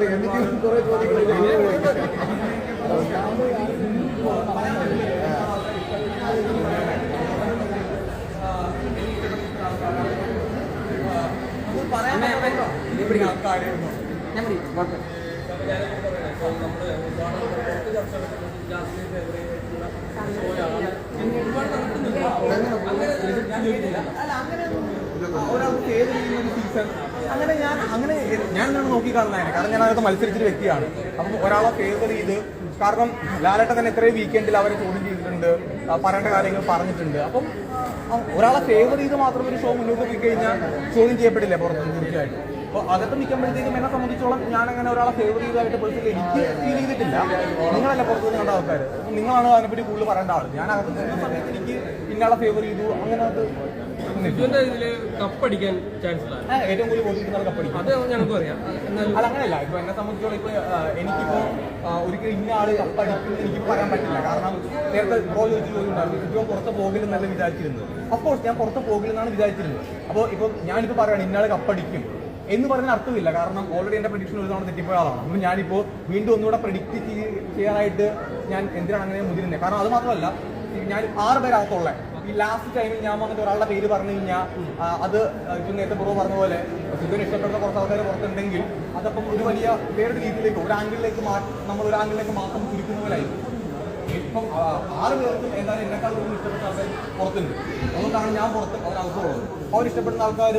ചോദ്യങ്ങൾ ഒരാൾക്ക് ഏത് രീതിയിലുള്ള സീസൺ അങ്ങനെ ഞാൻ അങ്ങനെ ഞാൻ എന്താണ് നോക്കി കാണുന്നതിനെ കാരണം ഞാൻ അതൊക്കെ മത്സരിച്ചൊരു വ്യക്തിയാണ്. അപ്പം ഒരാളെ ഫേവർ ചെയ്ത് കാരണം ലാലേട്ടൻ തന്നെ എത്രയും വീക്കെൻഡിൽ അവരെ ചോദ്യം ചെയ്തിട്ടുണ്ട് പറയേണ്ട കാര്യങ്ങൾ പറഞ്ഞിട്ടുണ്ട്. അപ്പം ഒരാളെ ഫേവർ ചെയ്ത് മാത്രം ഒരു ഷോ മുന്നോട്ട് പോയി കഴിഞ്ഞാൽ ചോദ്യം ചെയ്യപ്പെടില്ല പുറത്തുനിന്ന് തീർച്ചയായിട്ടും. അപ്പോൾ അകത്ത് നിൽക്കുമ്പോഴത്തേക്കും എന്നെ സംബന്ധിച്ചോളം ഞാൻ അങ്ങനെ ഒരാളെ ഫേവർ ചെയ്തതായിട്ട് പേഴ്സൺ എനിക്ക് ഫീൽ ചെയ്തിട്ടില്ല. നിങ്ങളല്ല പുറത്തുനിന്ന് കണ്ട ആൾക്കാർ നിങ്ങളാണ് അതിനെപ്പറ്റി കൂടുതൽ പറയേണ്ട ആൾ ഞാൻ അകത്ത് നിന്ന സമയത്ത് എനിക്ക് ഇന്നയാളെ ഫേവർ ചെയ്തു. അങ്ങനെ അത് കപ്പടിക്കാൻ ചാൻസ് ഏറ്റവും കൂടുതൽ കിട്ടുന്ന കപ്പടിക്കും. അത് ഞങ്ങൾക്ക് അറിയാം. അത് അങ്ങനെയല്ല. ഇപ്പൊ എന്നെ സംബന്ധിച്ചോളം ഇപ്പൊ എനിക്കിപ്പോ ഒരിക്കലും ഇന്ന ആൾ കപ്പടിക്കും എനിക്ക് പറയാൻ പറ്റില്ല. കാരണം നേരത്തെ ബ്രോ ചോദിച്ചു ചോദിച്ചിട്ടുണ്ടായിരുന്നു ഇപ്പൊ പുറത്ത് പോകില്ലെന്നല്ല വിചാരിച്ചിരുന്നത്. അപ്പോൾ ഞാൻ പുറത്ത് പോകില്ലെന്നാണ് വിചാരിച്ചിരുന്നത്. അപ്പോൾ ഇപ്പൊ ഞാനിപ്പോ പറയാണ് ഇന്നാൾ കപ്പടിക്കും. എന്ന് പറയുന്ന അർത്ഥമില്ല. കാരണം ഓൾറെഡി എന്റെ പ്രഡിക്ഷൻ ഒരു തവണ തെറ്റിപ്പോയ ആളാണ്. അപ്പോൾ ഞാനിപ്പോ വീണ്ടും ഒന്നുകൂടെ പ്രഡിക്റ്റ് ചെയ്യാനായിട്ട് ഞാൻ എന്തിനാണ് അങ്ങനെ മുതിരുന്നത് കാരണം അത് മാത്രമല്ല ഞാൻ ആറ് പേരകത്തുള്ള. ഈ ലാസ്റ്റ് ടൈമിൽ ഞാൻ വന്നിട്ട് ഒരാളുടെ പേര് പറഞ്ഞു കഴിഞ്ഞാൽ അത് ഇപ്പം നേരത്തെ പുറവ് പറഞ്ഞ പോലെ സിദ്ധുവിന് ഇഷ്ടപ്പെടുന്ന കുറച്ച് ആൾക്കാർ പുറത്തുണ്ടെങ്കിൽ അതപ്പം ഒരു വലിയ വേറൊരു രീതിയിലേക്ക് ഒരു ആംഗിളിലേക്ക് നമ്മൾ ഒരു ആംഗിളിലേക്ക് മാത്രം ചുരുക്കുന്ന പോലെ ആയിരിക്കും. ഇപ്പം ആറ് പേർക്കും എന്തായാലും എന്നെക്കാൾ കൂടുതൽ ഇഷ്ടപ്പെട്ട ആൾക്കാർ പുറത്തുണ്ട്. അതുകൊണ്ടാണ് ഞാൻ പുറത്ത് അവർ അവരകത്തുള്ളത് അവർ ഇഷ്ടപ്പെടുന്ന ആൾക്കാർ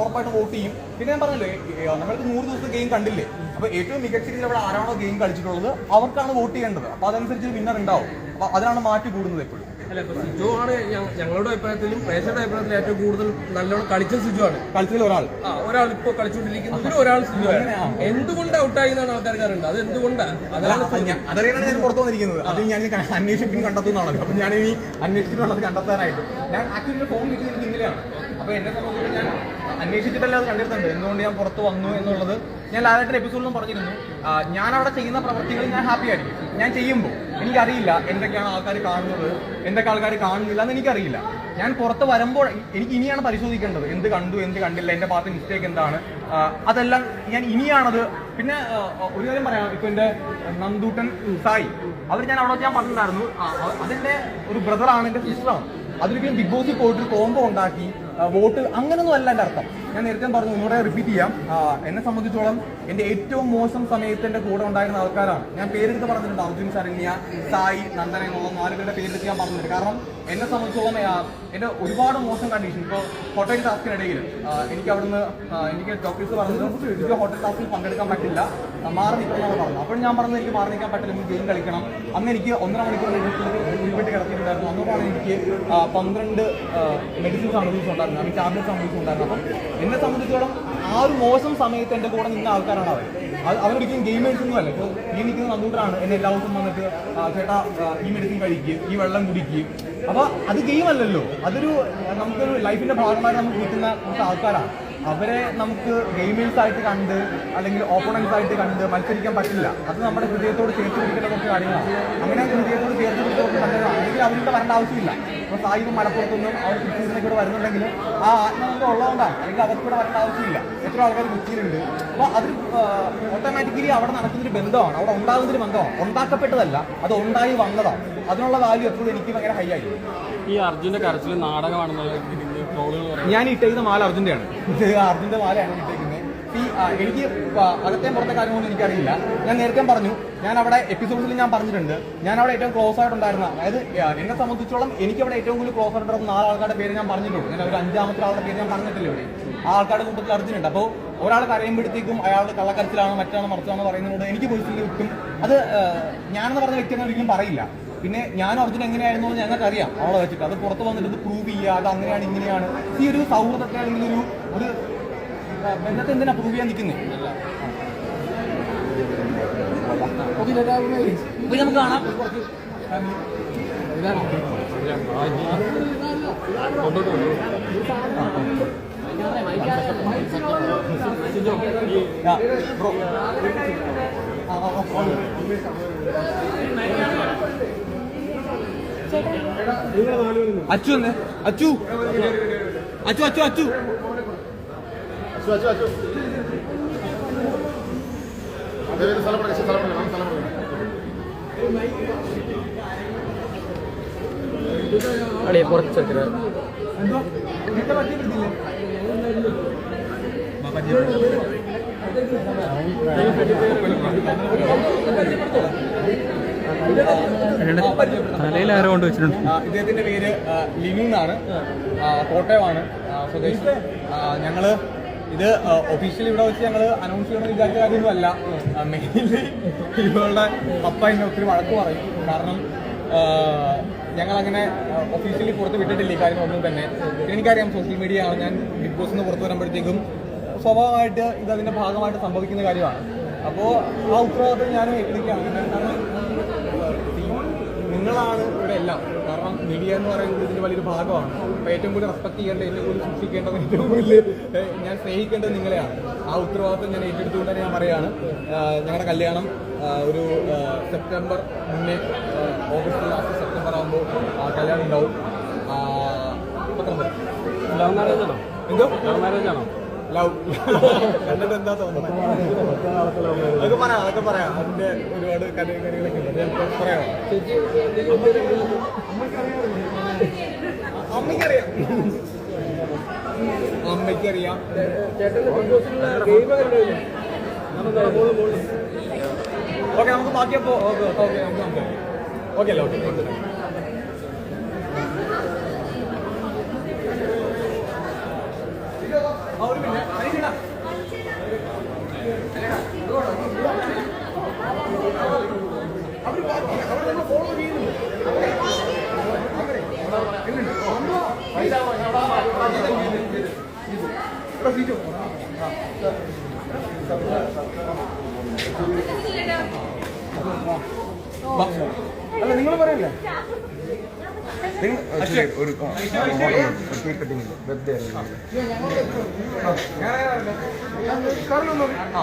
ഉറപ്പായിട്ട് വോട്ട് ചെയ്യും. പിന്നെ ഞാൻ പറഞ്ഞല്ലോ നമ്മൾക്ക് നൂറ് ദിവസത്തെ ഗെയിം കണ്ടില്ലേ? അപ്പൊ ഏറ്റവും മികച്ച രീതിയിൽ അവിടെ ആരാണോ ഗെയിം കളിച്ചിട്ടുള്ളത് അവർക്കാണ് വോട്ട് ചെയ്യേണ്ടത്. അപ്പൊ അതനുസരിച്ച് വിന്നർ ഉണ്ടാവും. അപ്പൊ അതിനാണ് മാറ്റി കൂടുന്നത് എപ്പോഴും. അല്ല? ഇപ്പൊ സിജു ആണ് ഞ- ഞങ്ങളുടെ അഭിപ്രായത്തിലും പ്രേക്ഷകരുടെ അഭിപ്രായത്തിലും ഏറ്റവും കൂടുതൽ നല്ലോണം കളിച്ച സിജു ആണ്. കളിച്ചതിൽ ഒരാൾ. ആ ഒരാൾ ഇപ്പൊ കളിച്ചുകൊണ്ടിരിക്കുന്നതിൽ ഒരാൾ സിജു ആണ്. എന്തുകൊണ്ട് ഔട്ടായി എന്നാണ് ആൾക്കാർക്ക് അറിയേണ്ടത് അത് എന്തുകൊണ്ടാണ് അതാണ് അത് ഞാൻ- അതറിയാനാണ് ഞാൻ പുറത്തു വന്നിരിക്കുന്നത്. അത് ഞാൻ അന്വേഷിപ്പിക്കും കണ്ടെത്തുന്നതാണല്ലോ അപ്പൊ ഞാൻ ഇനി അന്വേഷിച്ചിട്ടുള്ളത് കണ്ടെത്താനായിട്ട്. ഞാൻ ആക്ച്വലി ഫോൺ കിട്ടിയത് എനിക്ക് ഇന്നലെയാണ്. അപ്പൊ എന്നെ സംബന്ധിച്ച് ഞാൻ അന്വേഷിച്ചിട്ടല്ല അത് കണ്ടെത്തുന്നുണ്ട് എന്തുകൊണ്ട് ഞാൻ പുറത്ത് വന്നു എന്നുള്ളത് ഞാൻ ലാലായിട്ട് എപ്പിസോഡിലും പറഞ്ഞിരുന്നു. ആ, ഞാൻ അവിടെ ചെയ്യുന്ന പ്രവർത്തികൾ ഞാൻ ഹാപ്പി ആയിരിക്കും. ഞാൻ ചെയ്യുമ്പോൾ എനിക്കറിയില്ല എന്തൊക്കെയാണ് ആൾക്കാർ കാണുന്നത് എന്തൊക്കെ ആൾക്കാർ കാണുന്നില്ല എന്ന് എനിക്കറിയില്ല. ഞാൻ പുറത്ത് വരുമ്പോൾ എനിക്ക് ഇനിയാണ് പരിശോധിക്കേണ്ടത്. എന്ത് കണ്ടു എന്ത് കണ്ടില്ല എന്റെ ഭാഗത്ത് മിസ്റ്റേക്ക് എന്താണ്? അതെല്ലാം ഞാൻ ഇനിയാണത്. പിന്നെ ഒരു കാര്യം പറയാം. ഇപ്പൊ എന്റെ നന്ദൂട്ടൻ സായി അവർ ഞാൻ അവിടെ ഞാൻ പറഞ്ഞിട്ടുണ്ടായിരുന്നു. അതിന്റെ ഒരു ബ്രദറാണ് എന്റെ സിസ്റ്ററാണ് അതിലൊരിക്കലും ബിഗ് ബോസിൽ പോയിട്ട് കോംബോ ഉണ്ടാക്കി വോട്ട് അങ്ങനൊന്നും അല്ല എന്റെ അർത്ഥം. ഞാൻ നേരത്തെ പറഞ്ഞു ഒന്നുകൂടെ റിപ്പീറ്റ് ചെയ്യാം. എന്നെ സംബന്ധിച്ചോളം എന്റെ ഏറ്റവും മോശം സമയത്ത് എന്റെ കൂടെ ഉണ്ടായിരുന്ന ആൾക്കാരാണ്. ഞാൻ പേരെടുത്ത് പറഞ്ഞിട്ടുണ്ട് അർജുൻ ശരണ്യ സായി നന്ദന എന്നുള്ള നാല് പേരുടെ പേരെടുത്ത് ഞാൻ പറഞ്ഞിട്ടുണ്ട്. കാരണം എന്നെ സംബന്ധിച്ചോളം എന്റെ ഒരുപാട് മോശം കണ്ടീഷൻ ഇപ്പോൾ ഹോട്ടൽ ടാസ്കിനിടയിൽ എനിക്ക് അവിടുന്ന് എനിക്ക് ഡോക്ടേഴ്സ് പറഞ്ഞത് എനിക്ക് ഹോട്ടൽ ടാസ്കിൽ പങ്കെടുക്കാൻ പറ്റില്ല. മാറി നിൽക്കണമെന്ന് പറഞ്ഞു അപ്പോൾ ഞാൻ പറഞ്ഞത് എനിക്ക് മാറി നിൽക്കാൻ പറ്റില്ല എനിക്ക് ഗെയിം കളിക്കണം. അന്ന് എനിക്ക് ഒന്നര മണിക്കൂർ ഉൾപ്പെട്ട് കിടത്തിയിട്ടുണ്ടായിരുന്നു. അന്നോടാണ് എനിക്ക് പന്ത്രണ്ട് മെഡിസിൻസ് ആണ് അല്ലെങ്കിൽ ടാബ്ലറ്റ്സ് ആണ് യൂസ് അപ്പം എന്നെ സംബന്ധിച്ചോളം ആ ഒരു മോശം സമയത്ത് എന്റെ കൂടെ നിന്ന ആൾക്കാരാണ് അവർ അവരൊരിക്കലും ഗെയിമേഴ്സ് ഒന്നും അല്ല. ഇപ്പോൾ ഈ നിൽക്കുന്ന കമ്പ്യൂട്ടറാണ് എന്നെ എല്ലാ ദിവസവും വന്നിട്ട് ചേട്ടാ ഈ മെഡിസിൻ കഴിക്കുകയും ഈ വെള്ളം കുടിക്കുകയും. അപ്പോൾ അത് ഗെയിം അല്ലല്ലോ. അതൊരു നമുക്കൊരു ലൈഫിന്റെ ഭാഗമായിട്ട് നമുക്ക് കിട്ടുന്ന കുറച്ച് ആൾക്കാരാണ്. അവരെ നമുക്ക് ഗെയിമേഴ്സ് ആയിട്ട് കണ്ട് അല്ലെങ്കിൽ ഓപ്പണൻസ് ആയിട്ട് കണ്ട് മത്സരിക്കാൻ പറ്റില്ല. അത് നമ്മുടെ ഹൃദയത്തോട് ചേർത്ത് പിടിക്കേണ്ട കുറച്ച് കാര്യങ്ങളാണ്. അങ്ങനെ ഹൃദയത്തോട് ചേർത്ത് പിടിച്ച നല്ലതാണ് അല്ലെങ്കിൽ അവർക്ക് വരേണ്ട ആവശ്യമില്ല. ഇപ്പോൾ സായിബ് മലപ്പുറത്തൊന്നും അവർ കൃഷിയിലേക്ക് കൂടെ വരുന്നുണ്ടെങ്കിൽ ആ ആത്മബന്ധം ഉള്ളതുകൊണ്ടാണ്. അല്ലെങ്കിൽ അവർക്ക് കൂടെ വരേണ്ട ആവശ്യമില്ല. എത്ര ആൾക്കാർ കൊച്ചിയിലുണ്ട്. അപ്പോൾ അത് ഓട്ടോമാറ്റിക്കലി അവിടെ നടക്കുന്നൊരു ബന്ധമാണ്. അവിടെ ഉണ്ടാകുന്നൊരു ബന്ധമാണ്. ഉണ്ടാക്കപ്പെട്ടതല്ല അത് ഉണ്ടായി വന്നതാണ്. അതിനുള്ള വാല്യൂ എപ്പോഴും എനിക്ക് ഭയങ്കര ഹൈ ആയി. ഈ അർജുന്റെ കരച്ചിൽ നാടകമാണെന്നുള്ള ഞാൻ ഇട്ടേക്കുന്ന മാല അർജുന്റെയാണ്. അർജുന്റെ മാലയാണ് ഇട്ടേക്കുന്നത്. എനിക്ക് അകത്തെ പുറത്തെ കാര്യങ്ങളൊന്നും എനിക്കറിയില്ല. ഞാൻ നേരത്തെ പറഞ്ഞു ഞാൻ അവിടെ എപ്പിസോഡ്സിൽ ഞാൻ പറഞ്ഞിട്ടുണ്ട്. ഞാൻ അവിടെ ഏറ്റവും ക്ലോസ് ആയിട്ടുണ്ടായിരുന്ന അതായത് എന്നെ സംബന്ധിച്ചോളം എനിക്ക് അവിടെ ഏറ്റവും കൂടുതൽ ക്ലോസ് ആയിട്ടുള്ള നാല് ആൾക്കാരുടെ പേര് ഞാൻ പറഞ്ഞിട്ടുണ്ട്. ഞാൻ ഒരു അഞ്ചാമത്തെ ആളുടെ പേര് ഞാൻ പറഞ്ഞിട്ടില്ല ഇവിടെ. ആ ആൾക്കാരുടെ കൂട്ടത്തിൽ അർജുനുണ്ട്. അപ്പോൾ ഒരാൾ കരയുമ്പോഴത്തേക്കും അയാൾ കള്ളക്കരച്ചിലാണ് മറ്റാണ് മറിച്ചാണ് പറയുന്നതിനോട് എനിക്ക് പേഴ്സണലി ഒട്ടും അത് ഞാനെന്ന് പറഞ്ഞ വ്യക്തി ഒരിക്കലും പറയില്ല. പിന്നെ ഞാൻ അർജുൻ എങ്ങനെയായിരുന്നു എന്ന് ഞങ്ങൾക്ക് അറിയാം അവളെ വെച്ചിട്ട്. അത് പുറത്ത് വന്നിട്ട് ഇത് പ്രൂവ് ചെയ്യുക അത് അങ്ങനെയാണ് ഇങ്ങനെയാണ്. ഈ ഒരു സൗഹൃദത്തെ അല്ലെങ്കിൽ ഒരു ഒരു ബന്ധത്തെ എന്തിനാ പ്രൂവ് ചെയ്യാൻ നിൽക്കുന്നത് അപ്പൊ നമുക്ക് കാണാം. ബ്രോ. അച്ചു എന്ന് അച്ചു. അച്ചു അച്ചു അച്ചു. അച്ചു അച്ചു അച്ചു. തലയിൽ ആരോ കൊണ്ട് വെച്ചിട്ടുണ്ട്. ഇദ്ദേഹത്തിന്റെ പേര് ലിനു എന്നാണ്. കോട്ടയമാണ് സ്വദേശി. ഞങ്ങൾ ഇത് ഒഫീഷ്യലി ഇവിടെ വെച്ച് ഞങ്ങൾ അനൗൺസ് ചെയ്യണമെന്ന് വിചാരിച്ച കാര്യമൊന്നുമല്ല മെയിൻലി ഇവളുടെ പപ്പ എന്നെ ഒത്തിരി വഴക്ക് പറയും. കാരണം ഞങ്ങൾ അങ്ങനെ ഒഫീഷ്യലി പുറത്ത് വിട്ടിട്ടില്ല ഈ കാര്യങ്ങളൊന്നും തന്നെ. എനിക്കറിയാം സോഷ്യൽ മീഡിയ ആണ്. ഞാൻ ബിഗ് ബോസിൽ നിന്ന് പുറത്ത് വരുമ്പോഴത്തേക്കും സ്വാഭാവികമായിട്ട് ഇത് അതിന്റെ ഭാഗമായിട്ട് സംഭവിക്കുന്ന കാര്യമാണ്. അപ്പോൾ ആ ഉത്തരവാദിത്വം ഞാൻ ഏറ്റെടുക്കുകയാണ്. കാരണം നിങ്ങളാണ് ഇവിടെ എല്ലാം. കാരണം മീഡിയ എന്ന് പറയുന്നത് ഇതിന്റെ വലിയൊരു ഭാഗമാണ്. അപ്പോൾ ഏറ്റവും കൂടുതൽ റെസ്പെക്ട് ചെയ്യേണ്ടത് ഏറ്റവും കൂടുതൽ സൂക്ഷിക്കേണ്ടത് ഏറ്റവും കൂടുതൽ ഞാൻ സ്നേഹിക്കേണ്ടത് നിങ്ങളെയാണ്. ആ ഉത്തരവാദിത്വം ഞാൻ ഏറ്റെടുത്തുകൊണ്ട് തന്നെ ഞാൻ പറയുകയാണ്. ആഹ്, ഞങ്ങളുടെ കല്യാണം ഒരു സെപ്റ്റംബർ മുന്നേ ഓഗസ്റ്റ് ലാസ്റ്റ് സെപ്റ്റംബർ ആകുമ്പോൾ ആ കല്യാണം ഉണ്ടാവും. ആഹ്, പത്തൊമ്പത്. ലവ് മാരേജ് ആണോ? എന്തോ? ലവ് മാരേജ് ആണോ? ലവ്. കണ്ടിട്ട് എന്താ തോന്നുന്നത് അതൊക്കെ പറയാം അതൊക്കെ പറയാം. അതിന്റെ ഒരുപാട് കഥയും കാര്യങ്ങളൊക്കെ പറയാം. അമ്മയ്ക്കറിയാം. അമ്മയ്ക്കറിയാം. ഓക്കെ നമുക്ക് ബാക്കിയപ്പോ ഓക്കെ ഓക്കെ ഓക്കെ ഓക്കെ അല്ലേ ഓക്കെ. അല്ല നിങ്ങൾ പറയല്ലേ? ഒരു കട്ടിങ് വെറുതെ ആ.